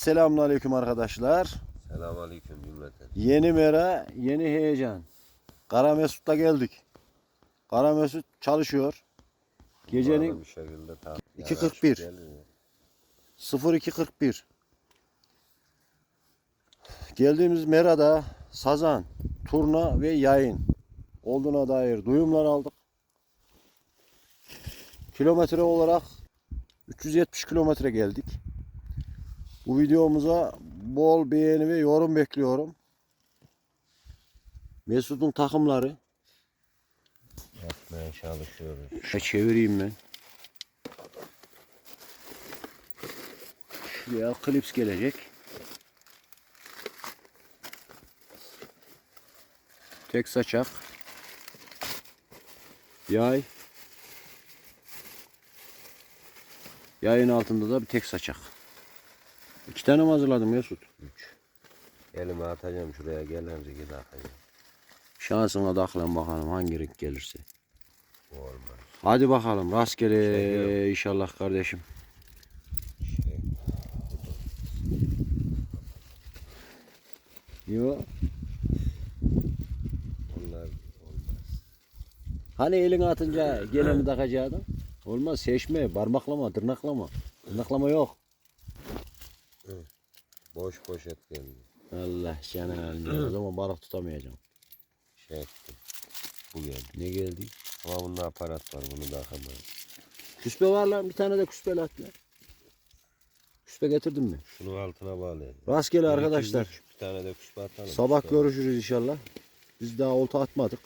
Selamünaleyküm arkadaşlar. Selamünaleyküm cümleten. Yeni mera, yeni heyecan. Kara Mesut'la geldik. Kara Mesut çalışıyor. Gecenin bir şekilde tam. 2.41. 0241. Geldiğimiz merada sazan, turna ve yayın olduğuna dair duyumlar aldık. Kilometre olarak 370 kilometre geldik. Bu videomuza bol beğeni ve yorum bekliyorum. Mesut'un takımları. Yapmaya çalışıyoruz. Şöyle çevireyim ben. Şuraya klips gelecek. Tek saçak. Yay. Yayın altında da bir tek saçak. İki tane mi hazırladım Mesut? Üç. Elime atacağım şuraya gelen rengi takacağım. Şansına daklan bakalım hangi renk gelirse. Olmaz. Hadi bakalım rastgele Çekiyorum. inşallah kardeşim. Şey, Yo. onlar olmaz. Hani elini atınca geleni takacaktın? Olmaz seçme, parmaklama, tırnaklama. Tırnaklama yok. Boş poşet geldi. Allah canına almıyor. O zaman balık tutamayacağım. Şey ettim. Bu geldi. Ne geldi? Ama bunda aparat var bunu takamayız. Küspe var lan bir tane de küspe at lan. Küspe getirdin mi? Şunu altına bağlayalım. Rastgele Bir, arkadaşlar. üç, Bir tane de kuş atalım. Sabah İşte. görüşürüz inşallah. Biz daha olta atmadık.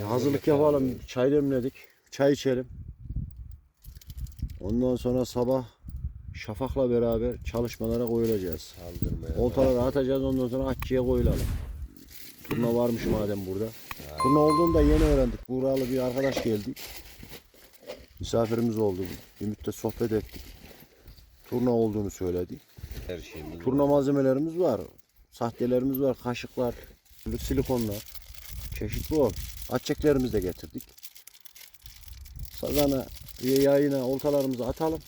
Ya hazırlık yapalım. Çay demledik. Çay içelim. Ondan sonra sabah Şafak'la beraber çalışmalara koyulacağız. Oltaları atacağız ondan sonra atçıya koyulalım. Turna varmış madem burada. Turna olduğunu da yeni öğrendik. Buralı bir arkadaş geldi. Misafirimiz oldu. Bir müddet sohbet ettik. Turna olduğunu söyledi. Her şeyimiz Turna malzemelerimiz var. Sahtelerimiz var. Kaşıklar, silikonlar. Çeşit bol. Atçeklerimizi de getirdik. Sazana yayına oltalarımızı atalım.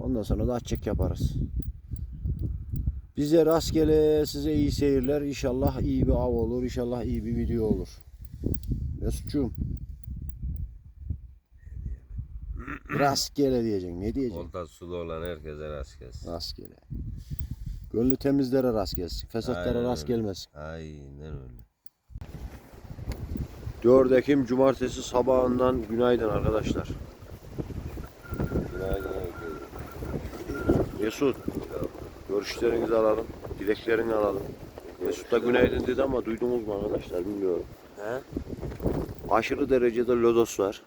Ondan sonra da atçek yaparız. Bize rastgele size iyi seyirler. İnşallah iyi bir av olur. İnşallah iyi bir video olur. Mesut'cuğum. Rastgele diyeceksin. Ne diyeceksin? Olta sulu olan herkese rast gelsin. Rastgele. Gönlü temizlere rast gelsin. Fesatlara Aynen rast öyle. gelmesin. Aynen öyle. 4 Ekim Cumartesi sabahından günaydın arkadaşlar. Günaydın herkese. Mesut, görüşlerinizi alalım. Dileklerini alalım. Mesut da günaydın dedi ama duydunuz mu arkadaşlar bilmiyorum. He? Aşırı derecede lodos var.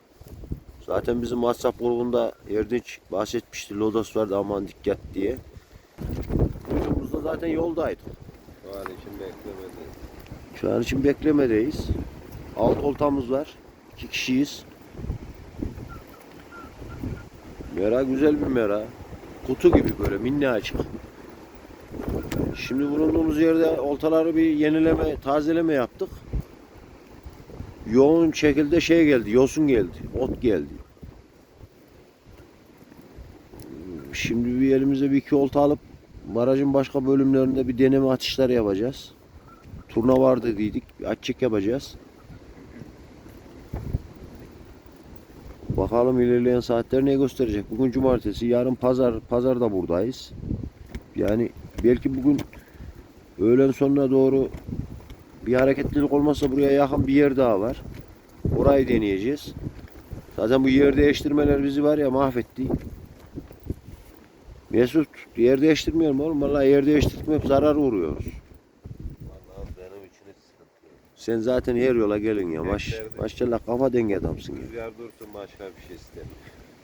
Zaten bizim WhatsApp grubunda Erdinç bahsetmişti. Lodos vardı aman dikkat diye. Duyduğumuzda zaten yoldaydık. Şu an için beklemedim. Şu an için beklemedeyiz. Alt oltamız var. İki kişiyiz. Mera güzel bir mera. Kutu gibi böyle minnacık. Şimdi bulunduğumuz yerde oltaları bir yenileme, tazeleme yaptık. Yoğun şekilde şey geldi, yosun geldi, ot geldi. Şimdi bir elimize bir iki olta alıp barajın başka bölümlerinde bir deneme atışları yapacağız. Turna var dediydik. Bir yapacağız. Bakalım ilerleyen saatler ne gösterecek. Bugün cumartesi, yarın pazar. Pazar da buradayız. Yani belki bugün öğlen sonuna doğru bir hareketlilik olmazsa buraya yakın bir yer daha var. Orayı deneyeceğiz. Zaten bu yer değiştirmeler bizi var ya mahvetti. Mesut yer değiştirmiyorum oğlum. Vallahi yer değiştirmek zarar uğruyoruz. Vallahi benim için hiç sıkıntı yok. Sen zaten her yola gelin ya. Maş, maşallah kafa denge adamsın ya. Rüzgar dursun başka bir şey istemiyorum.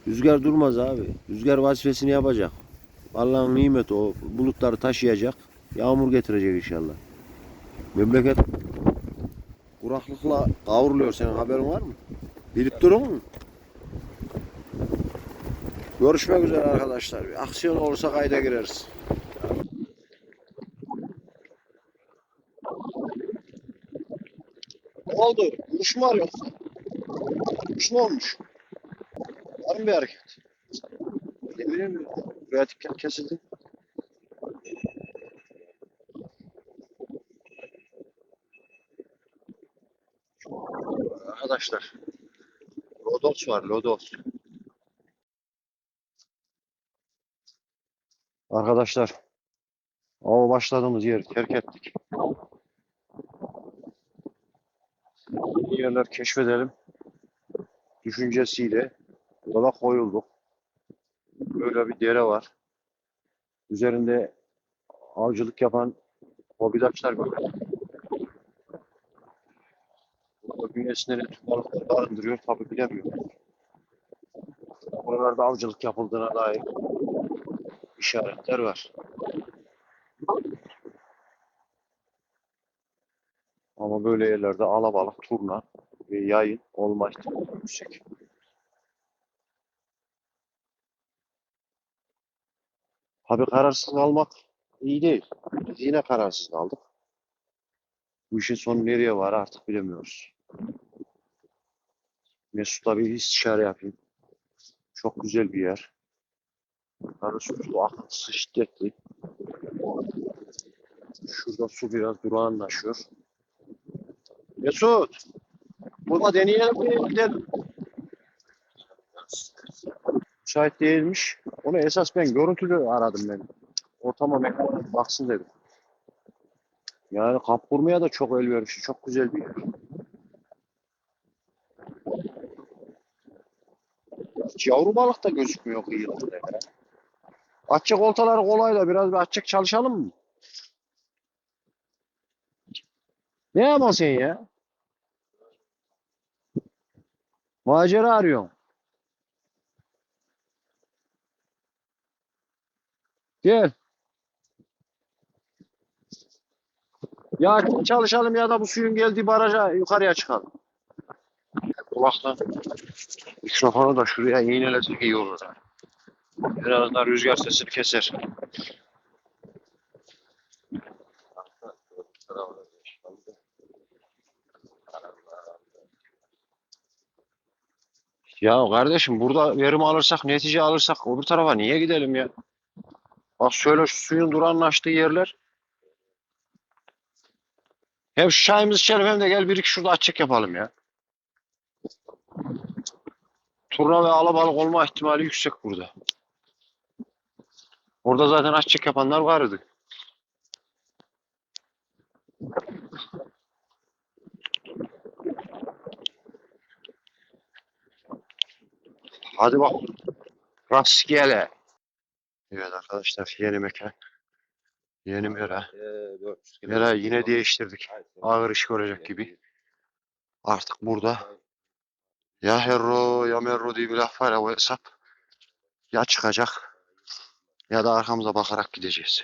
Rüzgar durmaz abi. Rüzgar vazifesini yapacak. Allah'ın nimeti o. Bulutları taşıyacak. Yağmur getirecek inşallah. Memleket kuraklıkla kavruluyor. Senin haberin var mı? Bilip durun mu? Görüşmek üzere arkadaşlar. Bir aksiyon olursa kayda gireriz. Oldu? Mu arıyorsun? Kuş mu olmuş? Var mı bir hareket? Ne bileyim? Buraya dikkat kesildi. Arkadaşlar. Lodos var, Lodos. Arkadaşlar. Ava başladığımız yeri terk ettik. Yeni yerler keşfedelim. Düşüncesiyle yola koyulduk. Böyle bir dere var. Üzerinde avcılık yapan hobidaşlar böyle. Burada bünyesinde ne tür balıklar barındırıyor tabi bilemiyorum. Buralarda avcılık yapıldığına dair işaretler var. Ama böyle yerlerde alabalık, turna ve yayın olma ihtimali yüksek. Tabii kararsız kalmak iyi değil. Biz yine kararsız kaldık. Bu işin sonu nereye var artık bilemiyoruz. Mesut'a bir istişare yapayım. Çok güzel bir yer. Yukarı su akıntısı şiddetli. Şurada su biraz durağanlaşıyor. Mesut! Burada deneyelim mi? Gidelim. Müsait değilmiş. Onu esas ben görüntülü aradım ben. Ortama mekana baksın dedim. Yani kamp kurmaya da çok elverişli. Çok güzel bir yer. Hiç yavru balık da gözükmüyor kıyılarda. Açık oltaları kolay da biraz bir açık çalışalım mı? Ne yapıyorsun sen ya? Macera arıyorum. Gel. Ya çalışalım ya da bu suyun geldiği baraja yukarıya çıkalım. Kulaktan mikrofonu da şuraya iğnelesek iyi olur. Biraz da rüzgar sesini keser. Ya kardeşim burada verim alırsak, netice alırsak öbür tarafa niye gidelim ya? Bak şöyle şu suyun duranlaştığı yerler. Hem şu çayımızı içelim hem de gel bir iki şurada açık yapalım ya. Turna ve alabalık olma ihtimali yüksek burada. Orada zaten açık yapanlar vardı. Hadi bak. Rastgele. Evet arkadaşlar yeni mekan. Yeni mera. Mera yine değiştirdik. Ağır iş görecek gibi. Artık burada ya Herro ya Merro diye bir laf var ya o hesap. Ya çıkacak ya da arkamıza bakarak gideceğiz.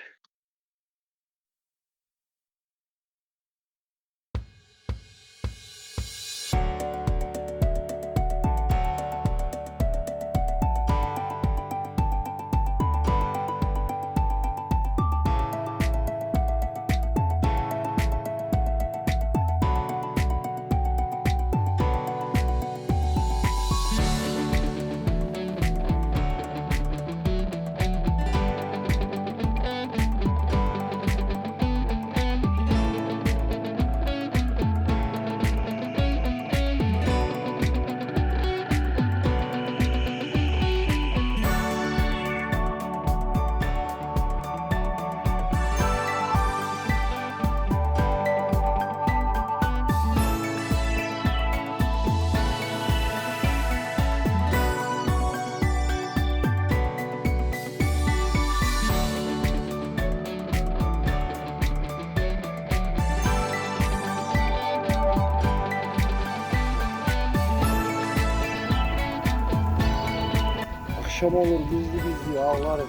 Akşam olur gizli gizli ağlarım.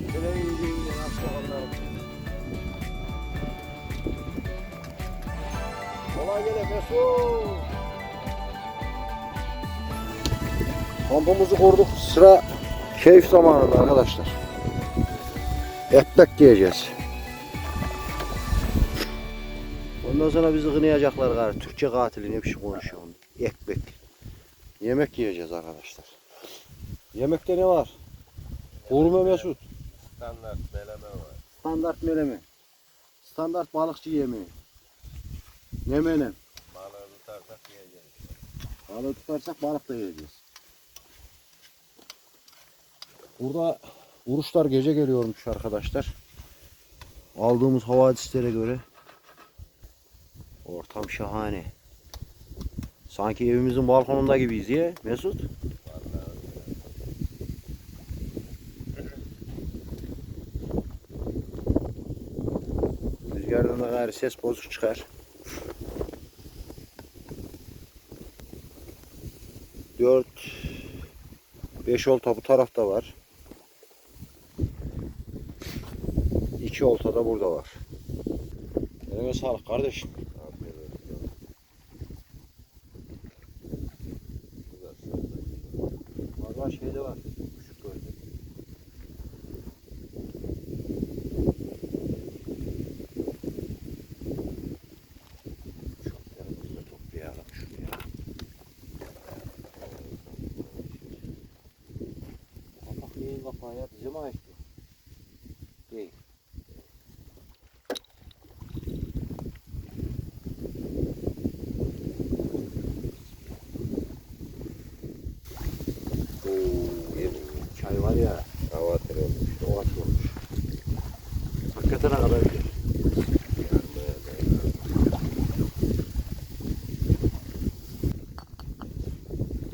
Böyle ince nasıl anlarım. Kolay gele Mesut. Kampımızı kurduk. Sıra keyif zamanında arkadaşlar. Ekmek diyeceğiz. Ondan sonra bizi kınayacaklar gari. Türkçe katili ne biçim konuşuyor. Ekmek. Yemek yiyeceğiz arkadaşlar. Yemekte ne var? Hurme Mesut. Standart meleme var. Standart meleme. Standart balıkçı yemeği. Ne menem? Balığı tutarsak yiyeceğiz. Balığı tutarsak balık da yiyeceğiz. Burada vuruşlar gece geliyormuş arkadaşlar. Aldığımız havadislere göre ortam şahane. Sanki evimizin balkonunda gibiyiz ya Mesut. Rüzgardan da gayri ses bozuk çıkar. Dört, beş olta bu tarafta var. İki olta da burada var. Eline sağlık kardeşim. Afiyet olsun. Bu da Valla şeyde var. Küçük koydu. Çöplerimizi de toplayalım şuraya. Kapak neyin ait bu? Değil. Çay var ya. Hava atırılmış. O atıyormuş. Hakikaten ne kadar.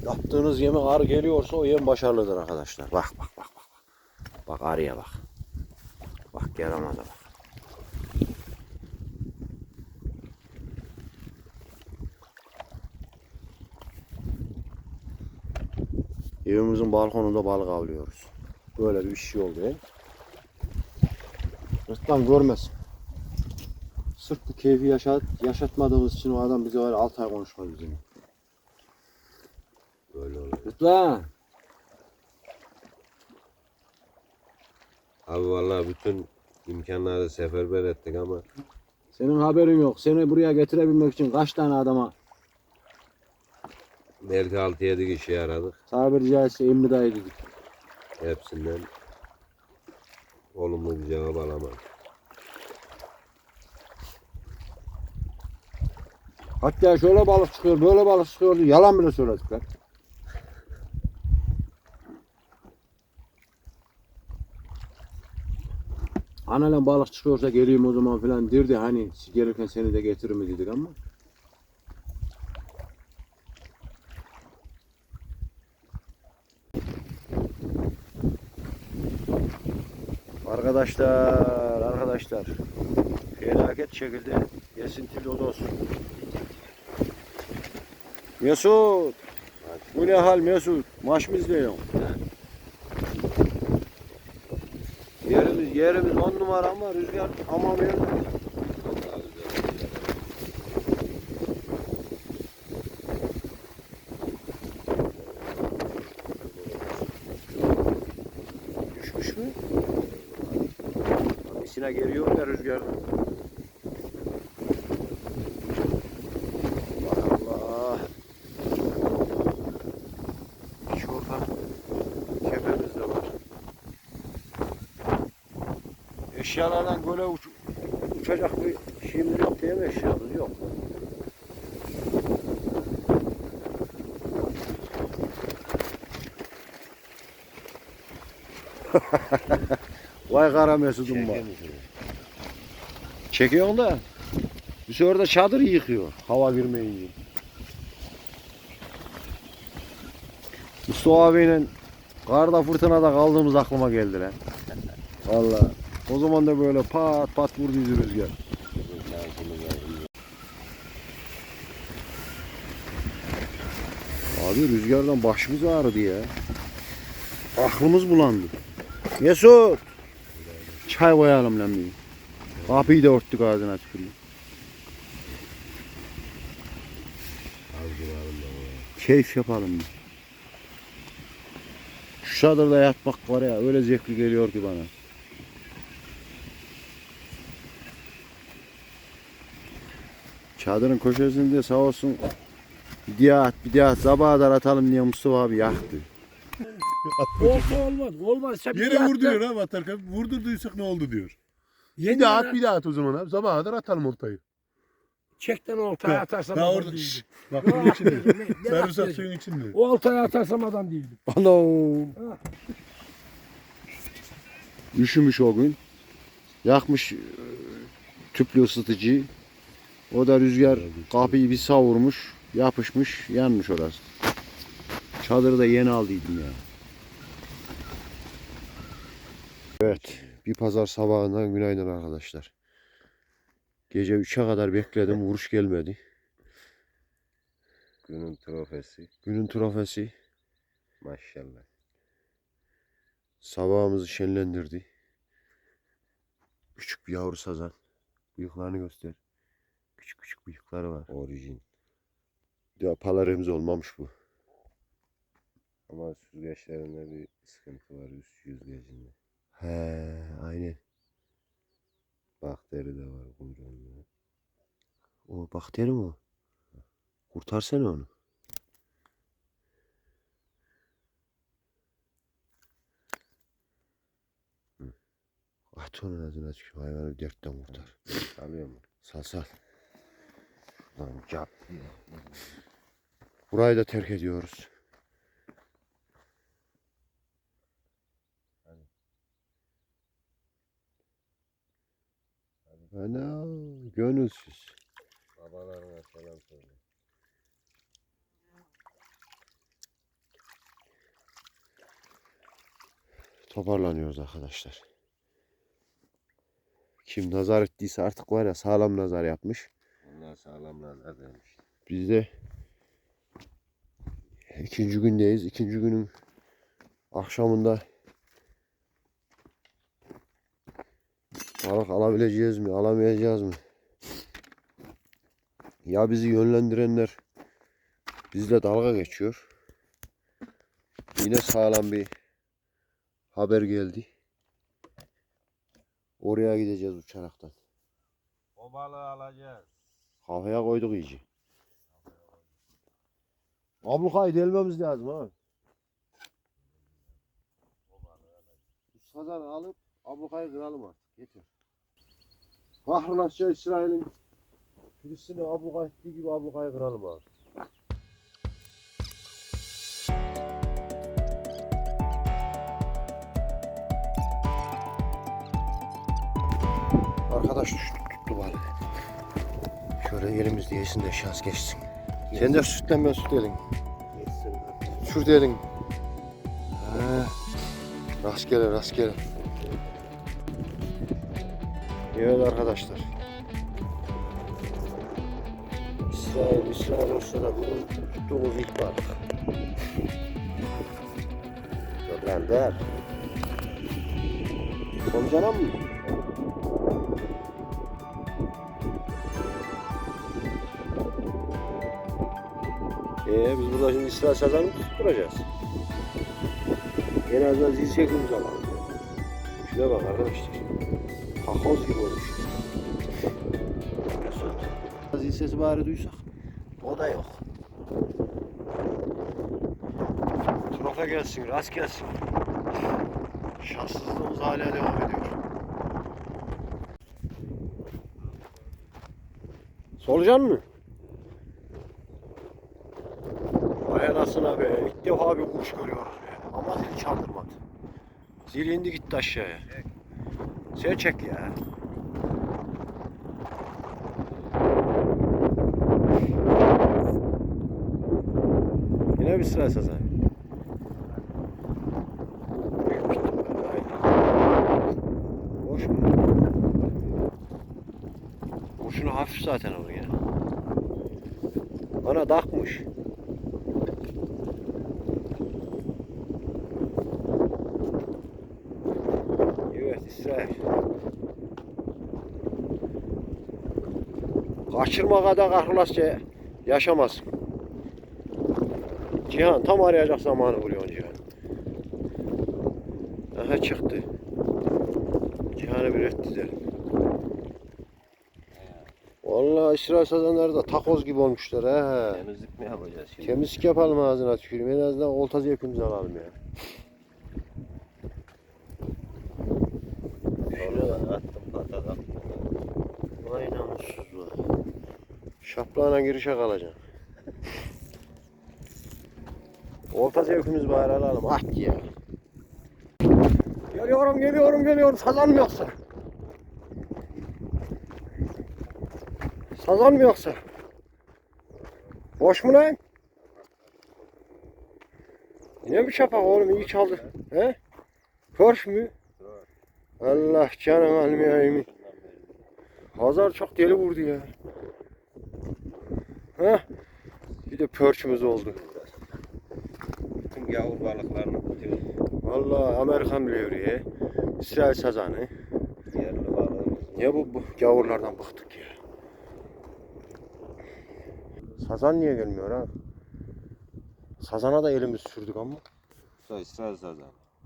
Yaptığınız yemek arı geliyorsa o yem başarılıdır arkadaşlar. Bak. Bak arıya bak. Bak yaramaza bak. Evimizin balkonunda balık avlıyoruz. Böyle bir şey oldu ya. Rıtlan görmez. Sırf bu keyfi yaşat, yaşatmadığımız için o adam bize var 6 ay konuşmaz bizimle. Böyle oluyor. Rıtlan. Abi vallahi bütün imkanları seferber ettik ama Senin haberin yok. Seni buraya getirebilmek için kaç tane adama belki 6-7 kişi aradık. tabiri caizse emri dayı dedik. Hepsinden olumlu bir cevap alamadık. Hatta şöyle balık çıkıyor, böyle balık çıkıyor diye yalan bile söyledikler. Analen balık çıkıyorsa geleyim o zaman filan dirdi hani gelirken seni de getirir mi dedik ama. Arkadaşlar, arkadaşlar. Felaket şekilde esintili odos. Mesut. Bu ne hal Mesut? Maç mı izliyorsun? Yerimiz on numara ama rüzgar ama vermiyor. Düşmüş mü? Misine geliyor ya rüzgardan. Allah Allah. İki orta kepemiz de var. Eşyalardan böyle uç, uçacak bir şeyimiz yok mi eşyamız yok. Vay kara Mesut'um bak. Çekiyorsun da bir sefer de çadır yıkıyor hava girmeyince. Mustafa abiyle karda fırtınada kaldığımız aklıma geldi lan. Valla. O zaman da böyle pat pat vurduydu rüzgar. Abi rüzgardan başımız ağrıdı ya. Aklımız bulandı. Mesut. Çay koyalım lan bir. Kapıyı da örttük ağzına tükürüyor. Keyif yapalım. Şu çadırda yatmak var ya öyle zevkli geliyor ki bana. Çadırın köşesinde sağ olsun bir diye at bir diye at sabaha kadar atalım diye Mustafa abi yaktı. Olsa olmaz. Olmazsa bir Yere yaktı. vurduruyor abi atarken. Vurdurduysak ne oldu diyor. Yeni Bir daha at bir daha at o zaman abi. Sabaha kadar atalım oltayı. Çekten oltaya atarsam Daha adam orada. Şşş, bak bunun içinde. Sarımsak suyun içinde. O oltaya atarsam adam değildim. Anam. Ha. Üşümüş o gün. Yakmış e, tüplü ısıtıcıyı. O da rüzgar kapıyı bir savurmuş. Yapışmış. Yanmış orası. Çadırı da yeni aldıydım ya. Evet. Bir pazar sabahından günaydın arkadaşlar. Gece 3'e kadar bekledim. Vuruş gelmedi. Günün trofesi. Günün trofesi Maşallah. sabahımızı şenlendirdi. Küçük bir yavru sazan. Bıyıklarını göster. Küçük küçük bıyıkları var. Orijin. Ya palarımız olmamış bu. Ama süzgeçlerinde bir sıkıntı var üst yüzgecinde. He, aynen. Bakteri de var kuyruğunda. O bakteri mi o? Kurtarsana onu. At onun ağzına çık. Hayvanı dertten kurtar. Alıyor mu? Sal sal. Lan cap. Burayı da terk ediyoruz. Ana gönülsüz. Babalarına selam söyle. Toparlanıyoruz arkadaşlar. Kim nazar ettiyse artık var ya sağlam nazar yapmış. Onlar sağlam nazar. Biz de ikinci gündeyiz. İkinci günün akşamında balık alabileceğiz mi, alamayacağız mı? Ya bizi yönlendirenler bizle dalga geçiyor. Yine sağlam bir haber geldi. Oraya gideceğiz uçaraktan. O balığı alacağız. Kafaya koyduk iyice. Ablukayı delmemiz lazım ha. Sazan alıp ablukayı kıralım artık. Yeter. Kahrolası İsrail'in Filistin'e abluka ettiği gibi ablukayı kıralım abi. Arkadaş düştü. Şöyle elimizde yesin de şans geçsin. Sen de sütten ben süt edin. Süt edin. He. Rastgele rastgele. Evet arkadaşlar. İsrail, İsrail olsa da bugün tuttuğumuz ilk balık. Gönder. Koncana mı? Ee, biz burada şimdi İsrail sazanı tutturacağız. En azından zil çekimiz alalım. Şuna bak arkadaşlar. Kakoz gibi olmuş. Zil sesi bari duysak. O da yok. Trofe gelsin, rast gelsin. Şanssızlığımız hala devam ediyor. Solucan mı? Bir kuş görüyoruz be. Ama zil çaldırmadı. Zil indi gitti aşağıya. Sen çek ya. Yine bir sıra sazan. Boş mu? Kurşunu hafif zaten o ya. Bana takmış. Evet İsrail. Kaçırma kadar kahrolasça yaşamazsın. Cihan tam arayacak zamanı buluyorsun Cihan. Aha çıktı. Cihan'ı bir ettizelim. Vallahi İsrail sazanları da takoz gibi olmuşlar ha. Temizlik mi yapacağız şimdi? Temizlik yapalım ağzına tüküreyim. En azından olta zevkimizi alalım ya. Şaplağına girişe kalacağım. Olta zevkimiz bari alalım. Ah ya. Geliyorum geliyorum geliyorum. Sazan mı yoksa? Sazan mı yoksa? Boş mu lan? Yine mi şapak oğlum iyi çaldı. He? Körş mü? Allah canım almayayım. Hazar çok deli vurdu ya. Ha? Bir de pörçümüz oldu. Bütün yavru balıklarını Vallahi Amerikan levriye, İsrail sazanı. yerli balığımız. Niye bu, bu gavurlardan bıktık ya? Sazan niye gelmiyor ha? Sazana da elimiz sürdük ama. İsrail sazan.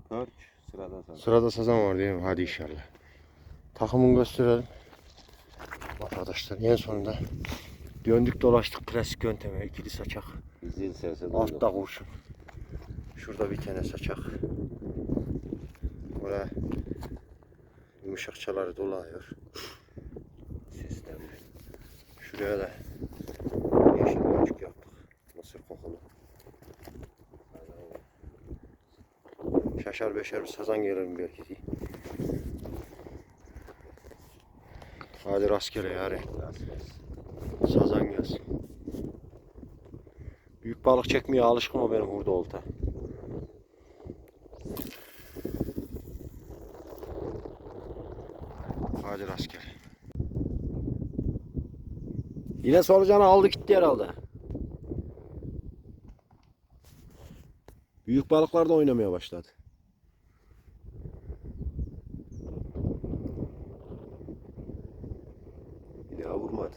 Pörç sırada sazan. Sırada sazan var değil mi? Hadi inşallah. Takımını gösterelim. Arkadaşlar en sonunda döndük dolaştık klasik yönteme. ikili saçak. Zil sesi. Altta kurşun. Şurada bir tane saçak. Buraya yumuşakçaları dolayıyor. Sistemli. Şuraya da yeşil boncuk yaptık. Mısır kokulu. Şaşar beşer bir sazan gelir mi belki diye. Hadi rastgele yani. Sazan gelsin. Büyük balık çekmeye alışkın o benim hurda olta. Hadi rastgele. Yine solucanı aldı gitti herhalde. Büyük balıklar da oynamaya başladı. Bir daha vurmadı.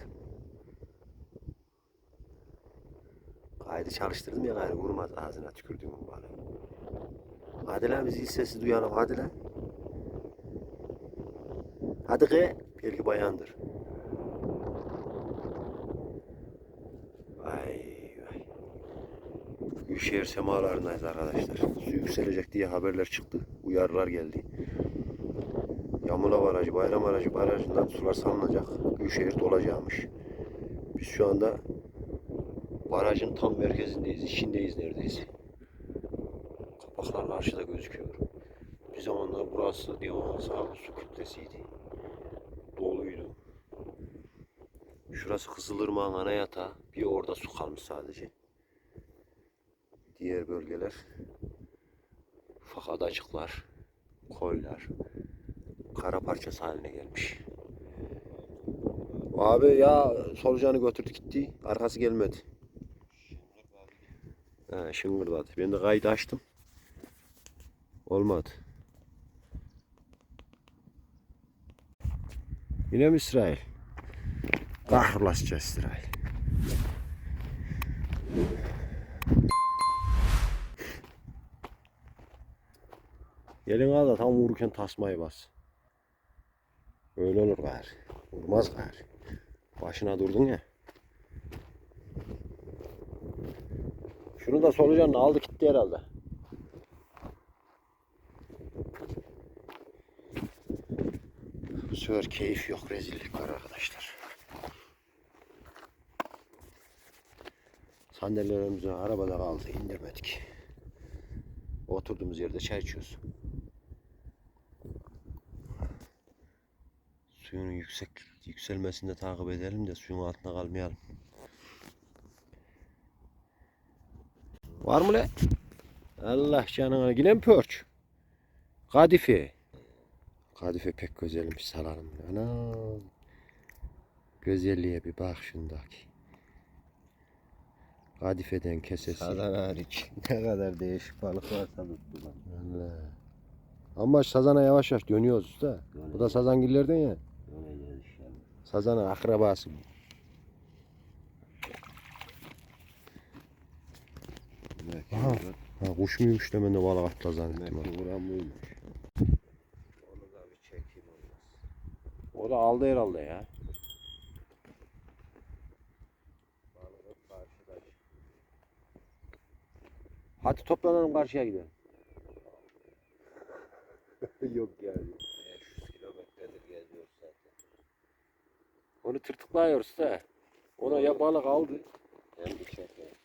Kaydı çalıştırdım ya gayrı vurmaz ağzına tükürdüğüm balığı. Hadi lan biz hiç sesi duyalım hadi lan. Hadi ki belki bayandır. Vay vay. Büyükşehir semalarındayız arkadaşlar. Su yükselecek diye haberler çıktı. Uyarılar geldi. Yamula Barajı, Bayram Barajı barajından sular salınacak. Büyükşehir dolacakmış. Biz şu anda barajın tam merkezindeyiz, içindeyiz neredeyse. Kapaklar karşıda gözüküyor. Bir zamanlar burası bir su kütlesiydi. Doluydu. Şurası Kızılırmak'ın ana yatağı. Bir orada su kalmış sadece. Diğer bölgeler ufak adacıklar, koylar, kara parçası haline gelmiş. Abi ya solucanı götürdü gitti. Arkası gelmedi. He, şıngırdadı. Ben de kaydı açtım. Olmadı. Yine mi İsrail? Kahrolası İsrail. Gelin al da tam vururken tasmayı bas. Öyle olur gayrı. Vurmaz gayrı. Başına durdun ya. Şunu da solucanını aldı gitti herhalde. Bu sefer keyif yok rezillik var arkadaşlar. Sandalyelerimizi arabada kaldı indirmedik. Oturduğumuz yerde çay içiyoruz. Suyun yüksek yükselmesini de takip edelim de suyun altına kalmayalım. Var mı le? Allah canına yine mi pörç? Kadife. Kadife pek güzelmiş salarım. Anam. Güzelliğe bir bak şundaki. Kadifeden kesesi. Sazan hariç. Ne kadar değişik balık varsa tuttular. Allah. Ama sazana yavaş yavaş dönüyoruz usta. Bu da sazangillerden ya. Döneceğiz inşallah. Sazana akrabası. bu. Demek Aha. Ha, kuş muymuş da ben de balık atla zannettim. Demek ha. ki vuran buymuş. Onu da bir çekeyim olmaz. O da aldı herhalde ya. Balık hep karşıda. Hadi toplanalım karşıya gidelim. Yok yani. 500 kilometredir geziyoruz zaten. Onu tırtıklıyoruz da. Ona ya balık aldı. Hem bıçak ya.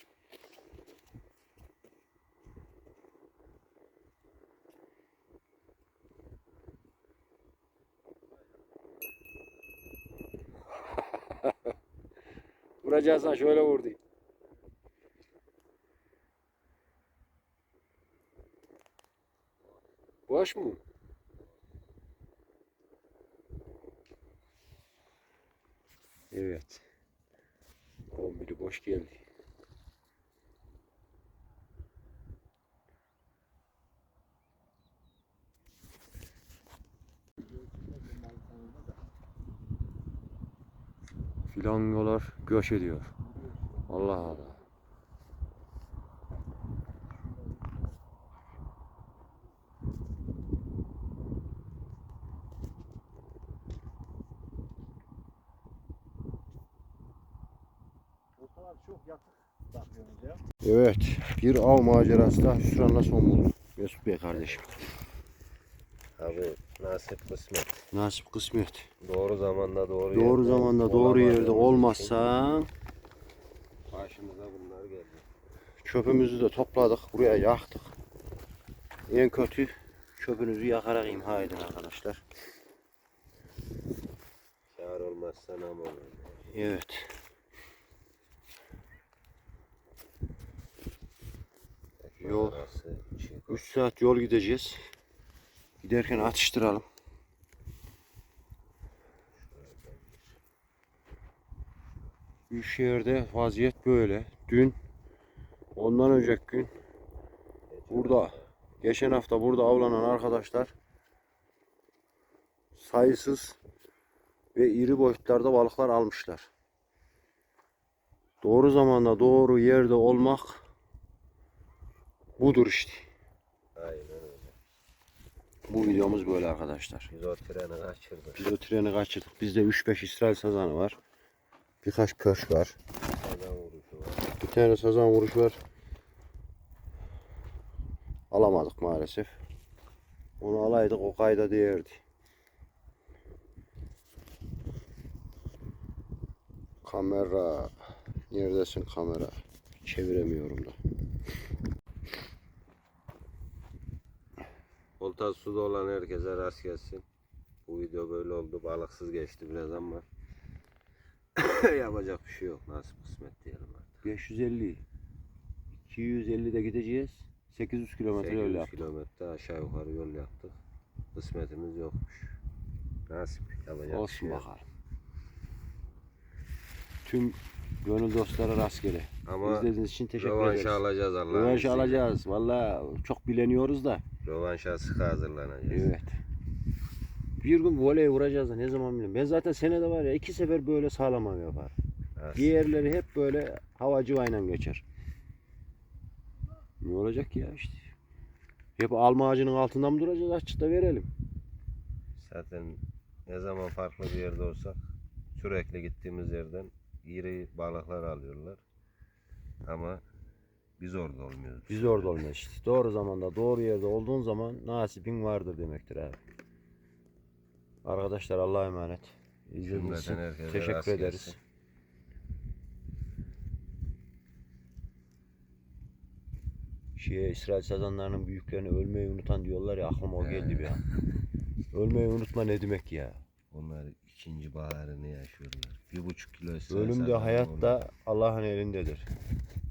Vuracaksan şöyle vurdu. Boş mu? Evet. 11'i boş geldi. Filangolar göç ediyor. Allah Allah. Evet, bir av macerası da hüsranla son buldu. Mesut Bey kardeşim. Abi nasip kısmet. Nasip kısmet. Doğru zamanda doğru Doğru yerde zamanda doğru yerde olmazsa Başımıza bunlar geldi. çöpümüzü de topladık. Buraya yaktık. En kötü çöpünüzü yakarak imha edin arkadaşlar. Kâr olmazsa nam olur. Evet. Yol. Arası çık. 3 saat yol gideceğiz. Giderken atıştıralım. Yerde vaziyet böyle. Dün ondan önceki gün burada geçen hafta burada avlanan arkadaşlar sayısız ve iri boyutlarda balıklar almışlar. Doğru zamanda doğru yerde olmak budur işte. Bu videomuz böyle arkadaşlar. Biz o treni kaçırdık. Biz o treni kaçırdık. Bizde 3-5 İsrail sazanı var. Birkaç pörş var. Vuruşu var. Bir tane sazan vuruş var. Alamadık maalesef. Onu alaydık o kayda değerdi. Kamera. Neredesin kamera? Çeviremiyorum da. Olta suda olan herkese rast gelsin. Bu video böyle oldu. Balıksız geçti biraz ama yapacak bir şey yok. Nasip kısmet diyelim artık. 550 250 de gideceğiz. 800 kilometre yol 800 yaptık. kilometre aşağı yukarı yol yaptık. Kısmetimiz yokmuş. Nasip yapacak bir Olsun şey yok. bakalım. Tüm gönül dostlara rastgele. Ama İzlediğiniz için teşekkür rövanşı ederiz. alacağız Allah'ın Rövanş izniyle. alacağız. Valla çok bileniyoruz da. Rövanşa sıkı hazırlanacağız. Evet. Bir gün voley vuracağız da ne zaman bilmiyorum. Ben zaten senede var ya iki sefer böyle sağlamam yapar. Nasip. Diğerleri hep böyle hava cıvayla geçer. Ne olacak ya işte. Hep alma ağacının altında mı duracağız açıkta verelim. Zaten ne zaman farklı bir yerde olsak sürekli gittiğimiz yerden iri balıklar alıyorlar. Ama biz orada olmuyoruz. Biz orada olmuyoruz işte. Doğru zamanda doğru yerde olduğun zaman nasibin vardır demektir abi. Arkadaşlar Allah'a emanet. İzlediğiniz için teşekkür ederiz. gelsin. Şeye İsrail sazanlarının büyüklerini ölmeyi unutan diyorlar ya aklıma o geldi bir an. Ölmeyi unutma ne demek ya? Onlar ikinci baharını yaşıyorlar. Bir buçuk kilo ise Ölüm de zaten hayatta Allah'ın elindedir.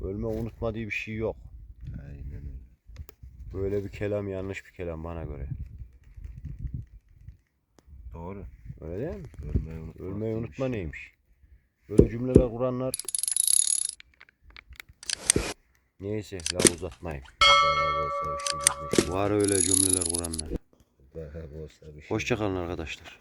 Ölme unutma diye bir şey yok. Aynen öyle. Böyle bir kelam yanlış bir kelam bana göre. Doğru. Öyle değil mi? Ölmeyi unutmak Ölmeyi unutma şey neymiş? Böyle cümleler kuranlar Neyse laf uzatmayın. Şey. Var öyle cümleler kuranlar. Şey. Hoşçakalın arkadaşlar.